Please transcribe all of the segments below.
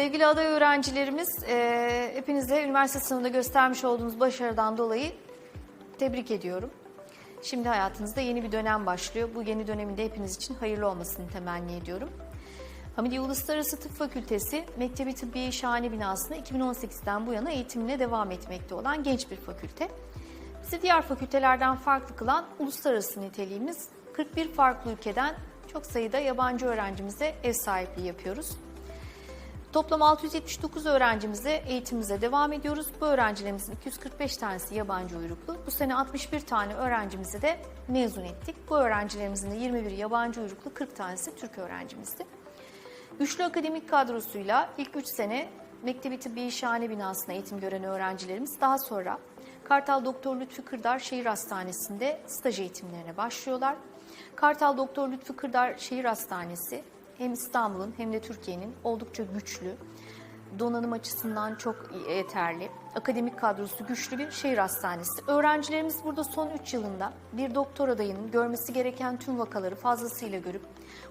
aday öğrencilerimiz, e, hepinize üniversite sınavında göstermiş olduğunuz başarıdan dolayı tebrik ediyorum. Şimdi hayatınızda yeni bir dönem başlıyor. Bu yeni döneminde hepiniz için hayırlı olmasını temenni ediyorum. Hamidiye Uluslararası Tıp Fakültesi Mektebi Tıbbiye Şahane binasında 2018'den bu yana eğitimine devam etmekte olan genç bir fakülte. Bizi diğer fakültelerden farklı kılan uluslararası niteliğimiz 41 farklı ülkeden çok sayıda yabancı öğrencimize ev sahipliği yapıyoruz. Toplam 679 öğrencimize eğitimimize devam ediyoruz. Bu öğrencilerimizin 245 tanesi yabancı uyruklu. Bu sene 61 tane öğrencimizi de mezun ettik. Bu öğrencilerimizin de 21 yabancı uyruklu, 40 tanesi Türk öğrencimizdi. Güçlü akademik kadrosuyla ilk 3 sene Mektebi Tıbbiye Şahane binasında eğitim gören öğrencilerimiz daha sonra Kartal Doktor Lütfü Kırdar Şehir Hastanesi'nde staj eğitimlerine başlıyorlar. Kartal Doktor Lütfü Kırdar Şehir Hastanesi hem İstanbul'un hem de Türkiye'nin oldukça güçlü, donanım açısından çok yeterli, akademik kadrosu güçlü bir şehir hastanesi. Öğrencilerimiz burada son 3 yılında bir doktor adayının görmesi gereken tüm vakaları fazlasıyla görüp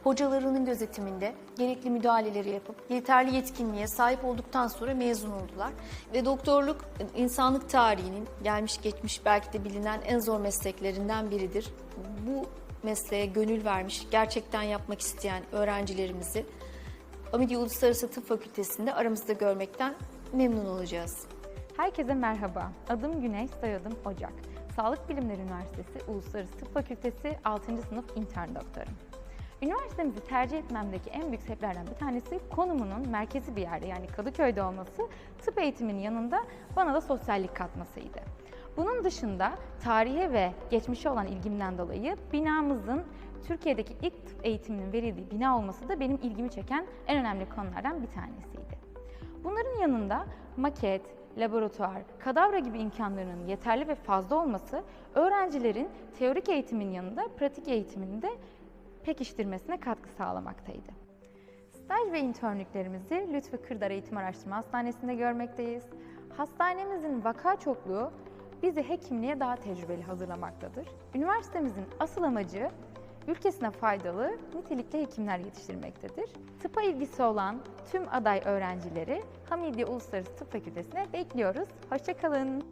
hocalarının gözetiminde gerekli müdahaleleri yapıp yeterli yetkinliğe sahip olduktan sonra mezun oldular. Ve doktorluk insanlık tarihinin gelmiş geçmiş belki de bilinen en zor mesleklerinden biridir. Bu mesleğe gönül vermiş, gerçekten yapmak isteyen öğrencilerimizi Amidi Uluslararası Tıp Fakültesi'nde aramızda görmekten memnun olacağız. Herkese merhaba. Adım Güneş, soyadım Ocak. Sağlık Bilimleri Üniversitesi Uluslararası Tıp Fakültesi 6. sınıf intern doktorum. Üniversitemizi tercih etmemdeki en büyük sebeplerden bir tanesi konumunun merkezi bir yerde yani Kadıköy'de olması, tıp eğitiminin yanında bana da sosyallik katmasıydı. Bunun dışında tarihe ve geçmişe olan ilgimden dolayı binamızın Türkiye'deki ilk tıp eğitiminin verildiği bina olması da benim ilgimi çeken en önemli konulardan bir tanesiydi. Bunların yanında maket, laboratuvar, kadavra gibi imkanlarının yeterli ve fazla olması öğrencilerin teorik eğitimin yanında pratik eğitimini de pekiştirmesine katkı sağlamaktaydı. Staj ve internlüklerimizi Lütfü Kırdar Eğitim Araştırma Hastanesi'nde görmekteyiz. Hastanemizin vaka çokluğu bizi hekimliğe daha tecrübeli hazırlamaktadır. Üniversitemizin asıl amacı ülkesine faydalı, nitelikli hekimler yetiştirmektedir. Tıpa ilgisi olan tüm aday öğrencileri Hamidiye Uluslararası Tıp Fakültesi'ne bekliyoruz. Hoşçakalın.